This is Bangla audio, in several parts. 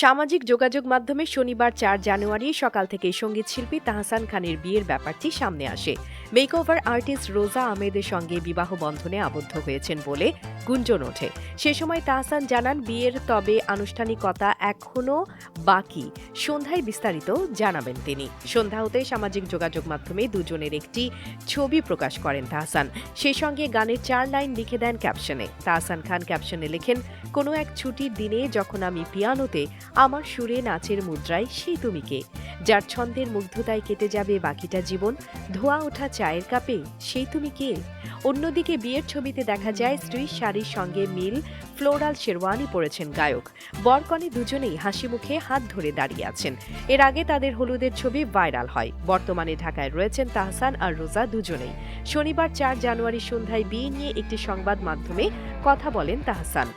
সামাজিক যোগাযোগ মাধ্যমে শনিবার চার জানুয়ারি সকাল থেকে সংগীত শিল্পী তাহসান খানের বিয়ের ব্যাপারটি সামনে আসে। মেকওভার আর্টিস্ট রোজা আহমেদের সঙ্গে বিবাহ বন্ধনে আবদ্ধ হয়েছেন বলে গুঞ্জন ওঠে। সে সময় তাহসান জানান, বিয়ের তবে আনুষ্ঠানিকতা এখনও বাকি। সন্ধ্যায় বিস্তারিত জানাবেন তিনি। সন্ধ্যা হতে সামাজিক যোগাযোগ মাধ্যমে দুজনের একটি ছবি প্রকাশ করেন তাহসান। সেই সঙ্গে গানের চার লাইন লিখে দেন ক্যাপশনে। তাহসান খান ক্যাপশনে লেখেন, কোনো এক ছুটির দিনে যখন আমি পিয়ানোতে আমার সুরে নাচের মুদ্রায় সেই তুমি কে? যার ছন্দের মুগ্ধতায় কেটে যাবে বাকিটা জীবন, ধোয়া ওঠা চায়ের কাপে সেই তুমি কে? অন্যদিকে বিয়ের ছবিতে দেখা যায় স্ত্রীর শাড়ির সঙ্গে মিল, ফ্লোরাল শেরওয়ানি পরেছেন গায়ক। বরকনে দুজনেই হাসি মুখে হাত ধরে দাঁড়িয়ে আছেন। এর আগে তাদের হলুদের ছবি ভাইরাল হয়। বর্তমানে ঢাকায় রয়েছেন তাহসান আর রোজা দুজনেই। শনিবার চার জানুয়ারি সন্ধ্যায় বিয়ে নিয়ে একটি সংবাদ মাধ্যমে কথা বলেন তাহসান।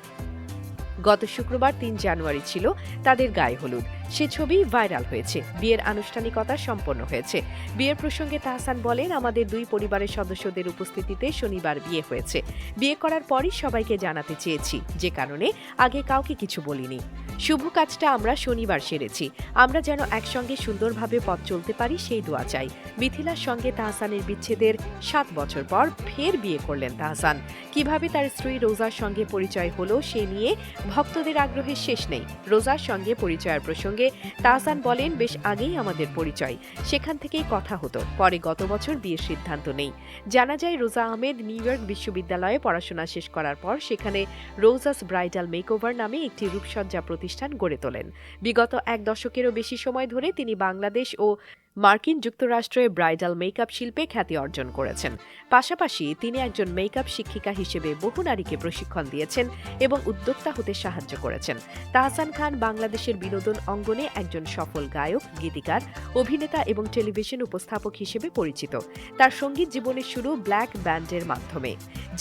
গত শুক্রবার তিন জানুয়ারি ছিল তাদের গায়ে হলুদ। সে ছবি ভাইরাল হয়েছে। বিয়ের আনুষ্ঠানিকতা সম্পন্ন হয়েছে। বিয়ের প্রসঙ্গে তাহসান বলেন, আমাদের দুই পরিবারের সদস্যদের উপস্থিতিতে শনিবার বিয়ে হয়েছে। বিয়ে করার পরই সবাইকে জানাতে চেয়েছি। যে কারণে আগে কাউকে কিছু বলিনি। শুভ কাজটা আমরা শনিবার সেরেছি। আমরা যেন একসঙ্গে সুন্দরভাবে পথ চলতে পারি, সেই দোয়া চাই। মিথিলার সঙ্গে তাহসানের বিচ্ছেদের সাত বছর পর ফের বিয়ে করলেন তাহসান। কীভাবে তার স্ত্রী রোজার সঙ্গে পরিচয় হলো, সে নিয়ে ভক্তদের আগ্রহের শেষ নেই। রোজার সঙ্গে পরিচয়ের প্রসঙ্গে তাহসান বলেন, বেশ আগেই আমাদের পরিচয়। সেখান থেকেই কথা হতো। পরে গত বছর বিয়ের সিদ্ধান্ত নেই। জানা যায়, রোজা আহমেদ নিউ ইয়র্ক বিশ্ববিদ্যালয়ে পড়াশোনা শেষ করার পর সেখানে রোজাস ব্রাইডাল মেকওভার নামে একটি রূপসজ্জা প্রতিষ্ঠান গড়ে তোলেন। বিগত এক দশকেরও বেশি সময় ধরে তিনি বাংলাদেশ ও মার্কিন যুক্তরাষ্ট্রে ব্রাইডাল মেকআপ শিল্পে খ্যাতি অর্জন করেছেন। পাশাপাশি তিনি একজন মেকআপ শিক্ষিকা হিসেবে বহু নারীকে প্রশিক্ষণ দিয়েছেন এবং উদ্যোক্তা হতে সাহায্য করেছেন। তাহসান খান বাংলাদেশের বিনোদন অঙ্গনে একজন সফল গায়ক, গীতিকার, অভিনেতা এবং টেলিভিশন উপস্থাপক হিসেবে পরিচিত। তার সংগীত জীবনের শুরু ব্ল্যাক ব্যান্ডের মাধ্যমে,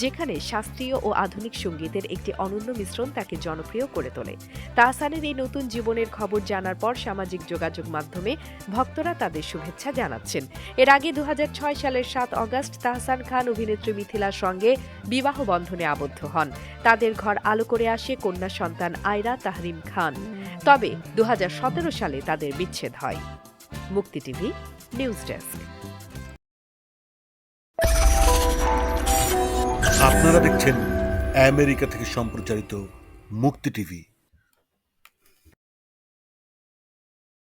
যেখানে শাস্ত্রীয় ও আধুনিক সঙ্গীতের একটি অনন্য মিশ্রণ তাকে জনপ্রিয় করে তোলে। তাহসানের এই নতুন জীবনের খবর জানার পর সামাজিক যোগাযোগ মাধ্যমে ভক্তরা তাদের শুভেচ্ছা জানাচ্ছেন। এর আগে দু সালের সাত অগস্ট তাহসান খান অভিনেত্রী মিথিলার সঙ্গে বিবাহ বন্ধনে আবদ্ধ হন। তাদের ঘর আলো করে আসে কন্যা সন্তান আয়রা তাহরিম খান। তবে দু হাজার সতেরো সালে তাদের বিচ্ছেদ হয়। মুক্তি টিভি, নিউজ ডেস্ক। আপনারা দেখছেন আমেরিকা থেকে সম্প্রচারিত মুক্তি টিভি।